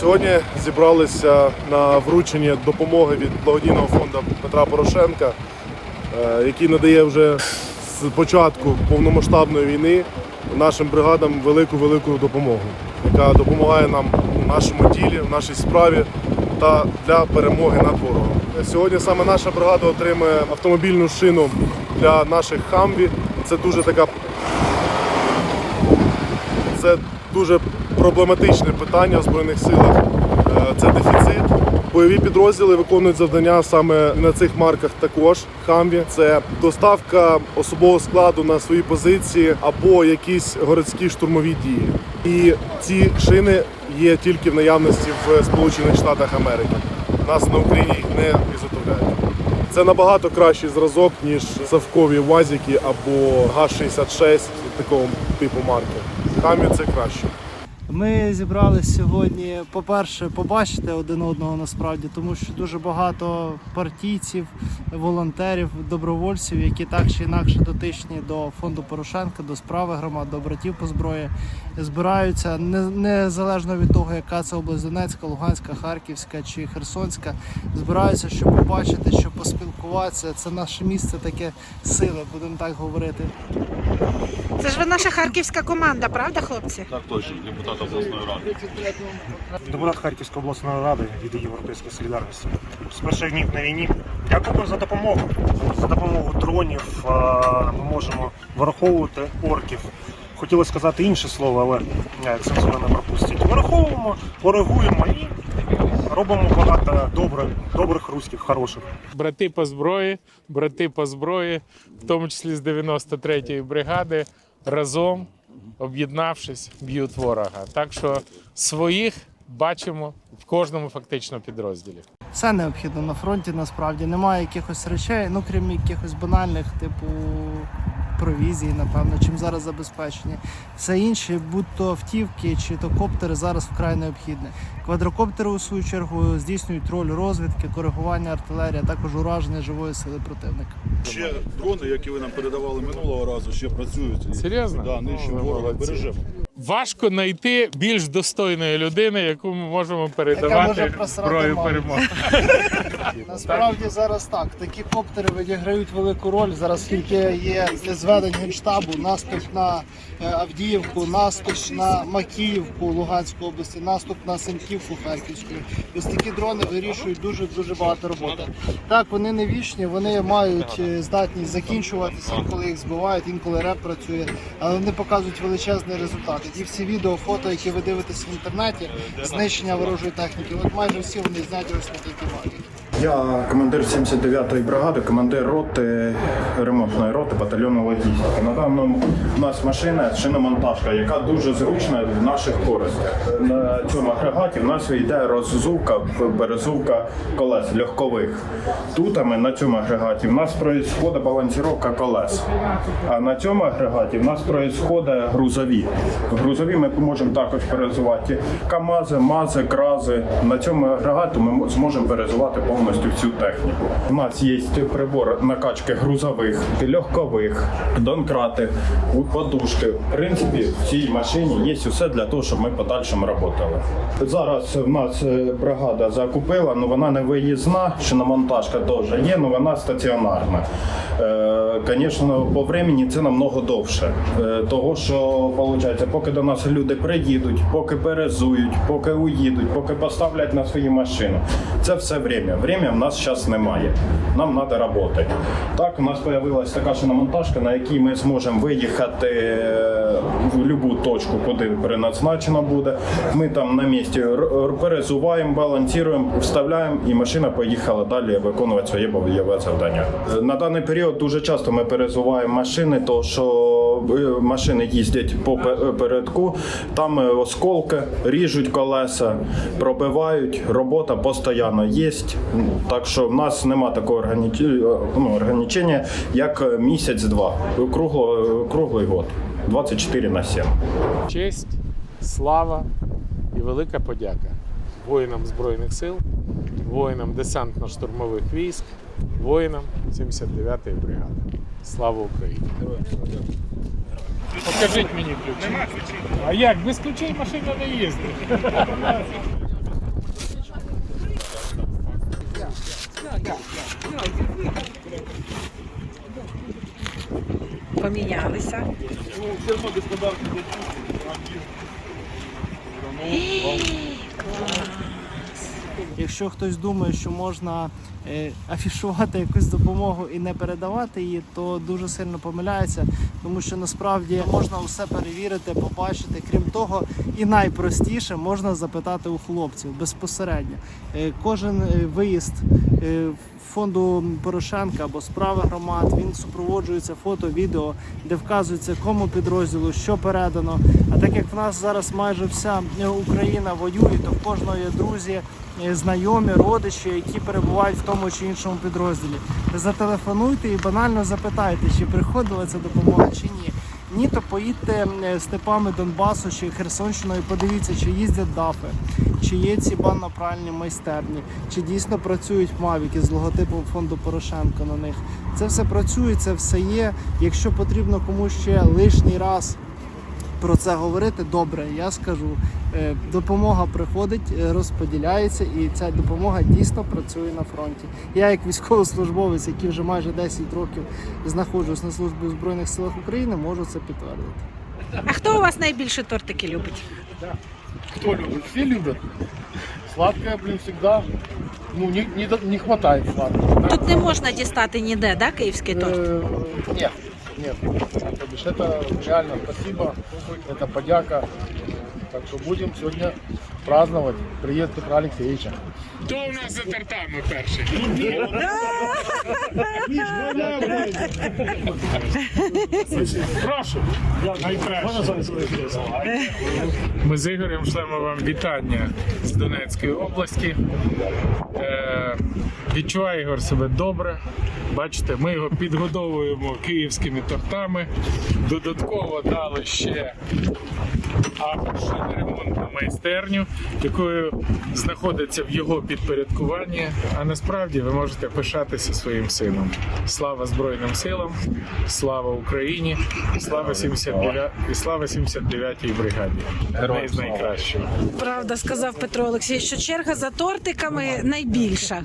Сьогодні зібралися на вручення допомоги від благодійного фонду Петра Порошенка, е, який надає вже з початку повномасштабної війни нашим бригадам велику велику допомогу, яка допомагає нам у нашому ділі, в нашій справі та для перемоги над ворогом. Сьогодні саме наша бригада отримує автомобільну шину для наших хамві. Це дуже така це дуже проблематичне питання в Збройних силах. Е, Це дефіцит. Бойові підрозділи виконують завдання саме на цих марках також. Хамві це доставка особового складу на свої позиції або якісь городські штурмові дії. І ці шини є тільки в наявності в Сполучених Штатах Америки. Нас на Україні їх не ізготовляють. Це набагато кращий зразок, ніж совкові УАЗики або ГАЗ-66 такого типу марки. Хамі це краще. Ми зібрались сьогодні, по-перше, побачити один одного насправді, тому що дуже багато партійців, волонтерів, добровольців, які так чи інакше дотичні до фонду Порошенка, до справи громад, до братів по зброї, збираються незалежно від того, яка це область Донецька, Луганська, Харківська чи Херсонська. Збираються, щоб побачити, щоб поспілкуватися. Це наше місце таке сили, будемо так говорити. Це ж ви наша харківська команда, правда, хлопці? Так точно, депутат обласної ради. Депутат Харківської обласної ради від Європейської солідарності. З перших днів на війні. Дякую за допомогу. За допомогу дронів ми можемо враховувати орків. Хотілося сказати інше слово, але е, цензура не пропустить. Враховуємо, коригуємо і робимо багато добре, добрих руських, хороших. брати по зброї, брати по зброї, в тому числі з 93-ї бригади, разом об'єднавшись, б'ють ворога. Так що своїх бачимо в кожному фактично підрозділі. Все необхідно на фронті насправді. Немає якихось речей, ну крім якихось банальних, типу провізії, напевно, чим зараз забезпечені. Все інше, будь-то автівки чи то коптери, зараз вкрай необхідне. Квадрокоптери, у свою чергу, здійснюють роль розвідки, коригування артилерії, а також ураження живої сили противника. Ще дрони, які ви нам передавали минулого разу, ще працюють. Серйозно? Да, нищимо ворога, бережемо. Важко знайти більш достойної людини, яку ми можемо передавати зброю перемоги. Насправді зараз так. Такі коптери відіграють велику роль. Зараз тільки є зі зведень генштабу, наступ на е, Авдіївку, наступ на Макіївку Луганської області, наступ на Сенківку Харківської. Ось такі дрони вирішують дуже дуже багато роботи. Так, вони не вічні, вони мають е, здатність закінчуватися, інколи їх збивають, інколи реп працює, але вони показують величезний результат. І всі відео, фото, які ви дивитесь в інтернеті, знищення ворожої техніки, от майже всі вони зняті ось на такій марки. Я командир 79-ї бригади, командир роти ремонтної роти батальйону логістики. На даному у нас машина шиномонтажка, яка дуже зручна в наших користях. На цьому агрегаті в нас йде роззувка, перезувка колес легкових. Тут ми на цьому агрегаті в нас проїсходить балансіровка колес. А на цьому агрегаті в нас проїсходить грузові. Грузові ми можемо також перезувати КАМАЗи, МАЗи, КРАЗи. На цьому агрегаті ми мо- зможемо перезувати повністю всю техніку. У нас є прибор накачки грузових, легкових, донкрати, подушки. В принципі, в цій машині є все для того, щоб ми подальшому працювали. Зараз в нас е, бригада закупила, але вона не виїзна, шиномонтажка теж є, але вона стаціонарна. Звісно, по времени це намного довше. Е, Того, що виходить, поки до нас люди приїдуть, поки перезують, поки уїдуть, поки поставлять на свої машини. Це все время. Время в нас зараз немає. Нам треба працювати. Так, у нас з'явилася така шиномонтажка, на якій ми зможемо виїхати е, в будь-яку точку, куди переназначено буде. Ми там на місці перезуваємо, балансуємо, вставляємо, і машина поїхала далі виконувати своє бойове завдання. Е, На даний період дуже часто ми перезуваємо машини, то що машини їздять по передку, там е, осколки, ріжуть колеса, пробивають, робота постійно є. Так що в нас нема такого ну, ограничення, як е, місяць-два. Кругло, круглий год. 24 на 7. Честь, слава і велика подяка воїнам Збройних сил, воїнам десантно-штурмових військ, воїнам 79-ї бригади. Слава Україні! Покажіть мені ключі. А як? Без ключей машина не їздить. Помінялися. Ну, все одно без подарки. Якщо хтось думає, що можна е, афішувати якусь допомогу і не передавати її, то дуже сильно помиляється, тому що насправді можна все перевірити, побачити. Крім того, і найпростіше можна запитати у хлопців безпосередньо. Е, Кожен е, виїзд фонду Порошенка або справи громад він супроводжується фото, відео, де вказується кому підрозділу, що передано. А так як в нас зараз майже вся е, Україна воює, то в кожного є друзі, е, знайомі, родичі, які перебувають в тому чи іншому підрозділі. Зателефонуйте і банально запитайте, чи приходила ця допомога чи ні. Ні, то поїдьте степами Донбасу чи Херсонщиною, подивіться, чи їздять дафи, чи є ці банно-пральні майстерні, чи дійсно працюють мавіки з логотипом фонду Порошенко на них. Це все працює, це все є. Якщо потрібно комусь ще лишній раз про це говорити, добре, я скажу. Е, Допомога приходить, е, розподіляється, і ця допомога дійсно працює на фронті. Я, як військовослужбовець, який вже майже 10 років знаходжусь на службі в Збройних силах України, можу це підтвердити. А хто у вас найбільше тортики любить? Кто любит? Все любят. Сладкое, блин, всегда. Ну, не, не, до- не хватает сладкого. Тут не можна дістати ніде, да, київський торт? Э, Нет, нет. То бишь, это реально спасибо, это подяка. так что будем сегодня праздновать приезд Петра Алексеевича. Хто у нас за тортами перший? Прошу. Ми з Ігорем шлемо вам вітання з Донецької області. Е, відчуває Ігор себе добре. Бачите, ми його підгодовуємо київськими тортами. Додатково дали ще ремонтну майстерню, якою знаходиться в його підпорядкуванні. А насправді ви можете пишатися своїм сином. Слава Збройним силам, слава Україні, слава 79 і слава 79-й бригаді. Одне з найкращих. Правда, сказав Петро Олексійович, що черга за тортиками найбільша.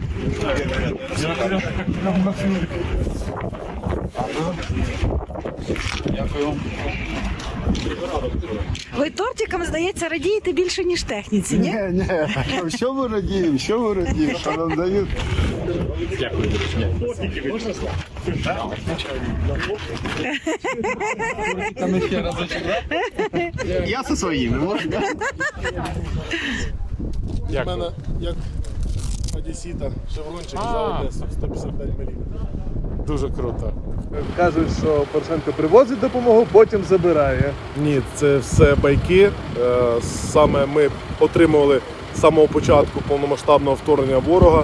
Ви тортикам, здається, радієте більше, ніж техніці, ні? Ні, ні, що ми радіємо, що ми радіємо, що нам дають. Я зі своїми, можна? У мене як одесіта, шеврончик за Одесу 155 мм. Дуже круто. Кажуть, що Порошенко привозить допомогу, потім забирає. Ні, це все байки. Е, Саме ми отримували з самого початку повномасштабного вторгнення ворога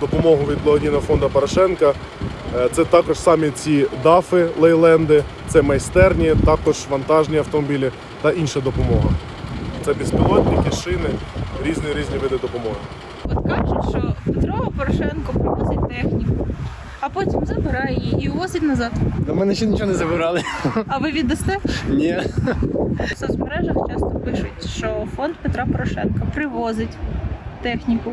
допомогу від благодійного фонду Порошенка. Е, Це також самі ці дафи, лейленди, це майстерні, також вантажні автомобілі та інша допомога. Це безпілотники, шини, різні різні види допомоги. От кажуть, що Петро Порошенко привозить техніку, а потім забирає її і увозить назад. До мене ще нічого не забирали. А ви віддасте? Ні. В соцмережах часто пишуть, що фонд Петра Порошенка привозить техніку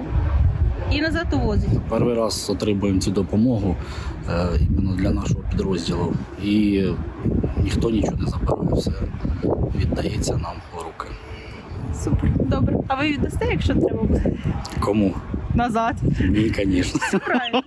і назад увозить. Перший раз отримуємо цю допомогу е, іменно для нашого підрозділу. І ніхто нічого не забирає, все віддається нам в руки. Супер. Добре. А ви віддасте, якщо треба буде? Кому? Назад. Ні, звісно. Правильно.